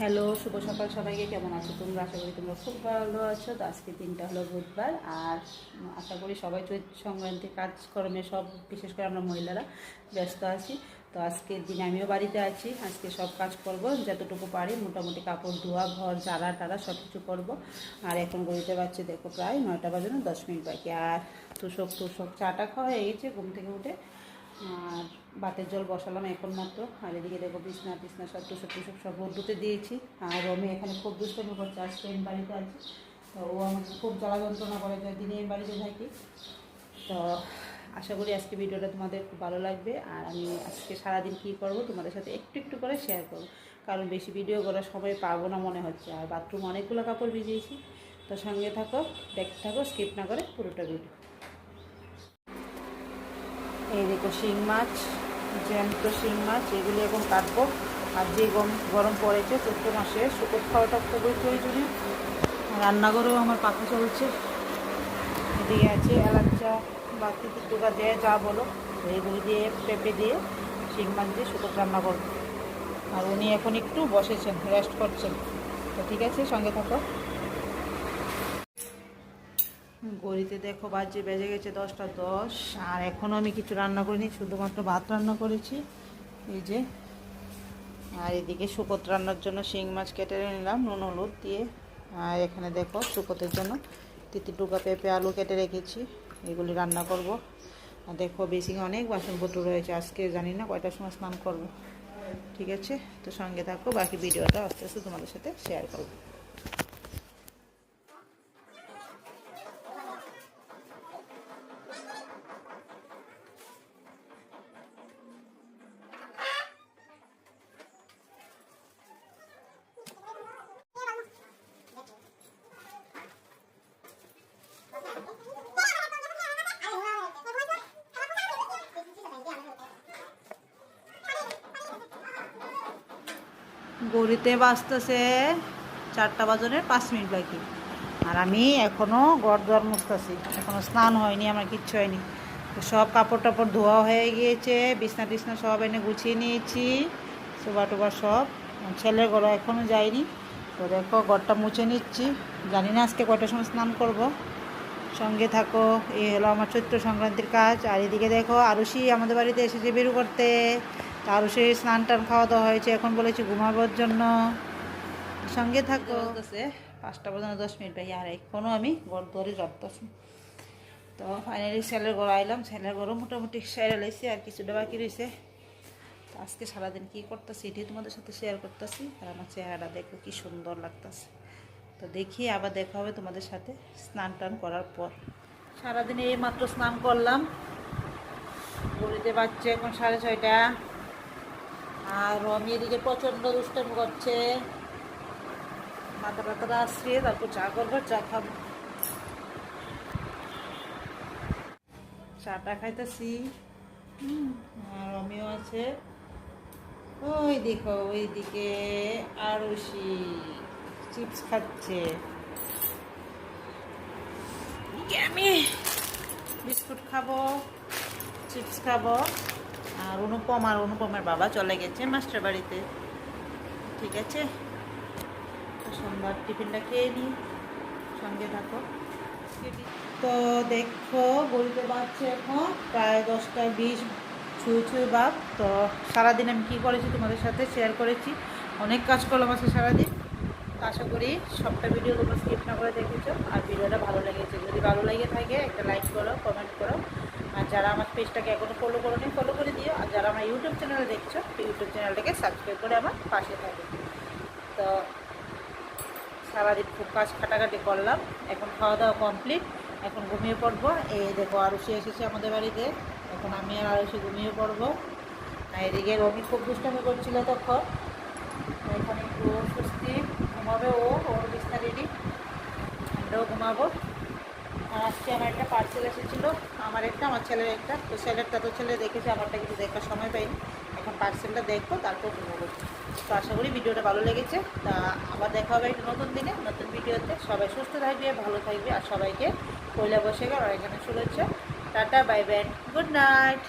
Hello, শুভ সকাল সবাইকে, কেমন আছো তোমরা? আশা করি তোমরা খুব ভালো আছো। তো আজকে দিনটা হলো বুধবার, আর আশা করি সবাই চৈত সংক্রান্তি কাজকর্মে সব, বিশেষ করে আমরা মহিলারা ব্যস্ত আছি। তো আজকের দিনে আমিও বাড়িতে আছি। আজকে সব কাজ করব, যতটুকু পারি, মোটামুটি কাপড় ধোয়া, ঘর জ্বালা টালা সব কিছু করব। আর এখন গড়িতে পারছি দেখো প্রায় নয়টা বাজানো দশ মিনিট বাকি। আর তুষক তুষক, চাটা খাওয়া হয়ে গেছে, ঘুম থেকে উঠে আর বাতের জল বসালাম এখন মাত্র। আর এদিকে দেখো বিছনা, টিছনা সব টুসক টুসক সব রোদ্দুতে দিয়েছি। আর রমি এখানে খুব দুষ্টমি করছে, আজকে আমি বাড়িতে আছি। তো ও আমাকে খুব জ্বালা যন্ত্রণা করে যে দিনে বাড়িতে থাকি। তো আশা করি আজকে ভিডিওটা তোমাদের খুব ভালো লাগবে। আর আমি আজকে সারাদিন কী করব তোমাদের সাথে একটু একটু করে শেয়ার করব। কারণ বেশি ভিডিও করার সময় পাবো না মনে হচ্ছে। আর বাথরুম অনেকগুলো কাপড় ভিজিয়েছি। তো সঙ্গে থাকো, দেখতে থাকো স্কিপ না করে পুরোটা ভিডিও এই দেখো শিং মাছ, জ্যান্ত শিং মাছ, এগুলি এখন কাটবো। আর যে গরম গরম পড়েছে, চৈত্র মাসে শুকর খাওয়াটা খুবই প্রয়োজনীয়। রান্নাঘরেও আমার পাখা চলছে। এদিকে আছে এলাচা বা তিতুকা দেয় যা বলো এইগুলি দিয়ে পেঁপে দিয়ে, শিং মাছ দিয়ে শুকর রান্না করব। আর উনি এখন একটু বসেছেন রেস্ট করছেন। তো ঠিক আছে, সঙ্গে থাকো। গড়িতে দেখো বাজে, বেজে গেছে দশটা দশ। আর এখনও আমি কিছু রান্না করিনি, শুধুমাত্র ভাত রান্না করেছি। এই যে, আর এদিকে শুকত রান্নার জন্য শিং মাছ কেটে নিলাম, নুন, হলুদ দিয়ে। আর এখানে দেখো শুকতের জন্য তিতি টুকা, পেঁপে, আলু কেটে রেখেছি। এগুলি রান্না করব। আর দেখো বেসিংয়ে অনেক বাসনপত্র রয়েছে, আজকে জানি না কয়টার সময় স্নান করব। ঠিক আছে? তো সঙ্গে থাকো, বাকি ভিডিওটা আস্তে আস্তে তোমাদের সাথে শেয়ার করব। গড়িতে বাজতেছে চারটা বাজনের পাঁচ মিনিট বাকি। আর আমি এখনও গড় দর মুছতেছি এখনও স্নান হয়নি, আমার কিচ্ছু হয়নি। তো সব কাপড় টাপড় ধোয়া হয়ে গিয়েছে, বিছনা টিছনা সব এনে গুছিয়ে নিয়েছি সোবা টোবা সব। ছেলের ঘর এখনও যায়নি, তো দেখো ঘরটা মুছে নিচ্ছি। জানি না আজকে কয়টার সময় স্নান করব। সঙ্গে থাকো, এই হলো আমার চৈত্র সংক্রান্তির কাজ। আর এদিকে দেখো আরুষি আমাদের বাড়িতে এসেছে বেরু করতে। তো সেই স্নান টান খাওয়া দাওয়া হয়েছে, এখন বলেছি ঘুমাবার জন্য। সঙ্গে থাকো। পাঁচটা পর্যন্ত দশ মিনিট ভাই আর এখনও আমি ঘর ধরে তো ফাইনালি সেলের ঘর আইলাম সেলের ঘরও মোটামুটি সেরে লাইছি, আর কিছুটা বাকি রয়েছে আজকে সারাদিন কী করতেছি এটি তোমাদের সাথে শেয়ার করতেছি, আর আমার চেহারাটা দেখো কি সুন্দর লাগতেছে। তো দেখি আবার দেখা হবে তোমাদের সাথে স্নান টান করার পর। সারাদিনে এই মাত্র স্নান করলাম। গড়িতে বাচ্চা এখন সাড়ে ছয়টা। আর রমি এদিকে প্রচণ্ড দুষ্টম করছে। মাথা টাথা আসছে, তারপর চা করব, চা খাব। চাটা খাইতেছি। রমিও আছে। ওই দেখো, ওইদিকে আরুষি চিপস খাচ্ছে। আমি বিস্কুট খাব, চিপস খাব। আর অনুপম আর অনুপমের বাবা চলে গেছে মাস্টার বাড়িতে। ঠিক আছে? তো সোমবার টিফিনটা খেয়ে নিই। সঙ্গে থাকো। তো দেখো বলতে পারছি এখন, প্রায় দশটা বিশ, ছুঁই ছুঁই বাপ। তো সারাদিন আমি কী করেছি তোমাদের সাথে শেয়ার করেছি। অনেক কাজ করলাম আজকে সারাদিন। আশা করি সবটা ভিডিও তোমরা স্কিপ না করে দেখেছ। আর ভিডিওটা ভালো লেগেছে। যদি ভালো লেগে থাকে, একটা লাইক করো কমেন্ট করো। আর যারা আমার পেজটাকে এখনও ফলো করো নি ফলো করে দিও। আর যারা আমার ইউটিউব চ্যানেলে দেখছ ইউটিউব চ্যানেলটাকে সাবস্ক্রাইব করে আমার পাশে থাকে। তো সারাদিন খুব কাজ খাটাখাটি করলাম। এখন খাওয়া দাওয়া কমপ্লিট এখন ঘুমিয়ে পড়ব। এই দেখো আরুষি এসেছে আমাদের বাড়িতে। এখন আমি আর আরুষি ঘুমিয়ে পড়ব। আর এদিকে রমি খুব দুষ্টামি করছিল তখন। এখন একটু ঘুমাবে ও, ওর বিছনা রেডি আমরাও ঘুমাবো। আর আজকে আমার একটা পার্সেল এসেছিল, আমার একটা, আমার ছেলের একটা। তো ছেলেরটা তো ছেলে দেখেছে, আমারটা কিছু দেখার সময় পাইনি। এখন পার্সেলটা দেখব, তারপর ঘুমাবো। তো আশা করি ভিডিওটা ভালো লেগেছে। তা আবার দেখা হবে একটা নতুন দিনে, নতুন ভিডিওতে। সবাই সুস্থ থাকবে, ভালো থাকবে, আর সবাইকে পয়লা আর এখানে শুরু হচ্ছে tata bye bye good night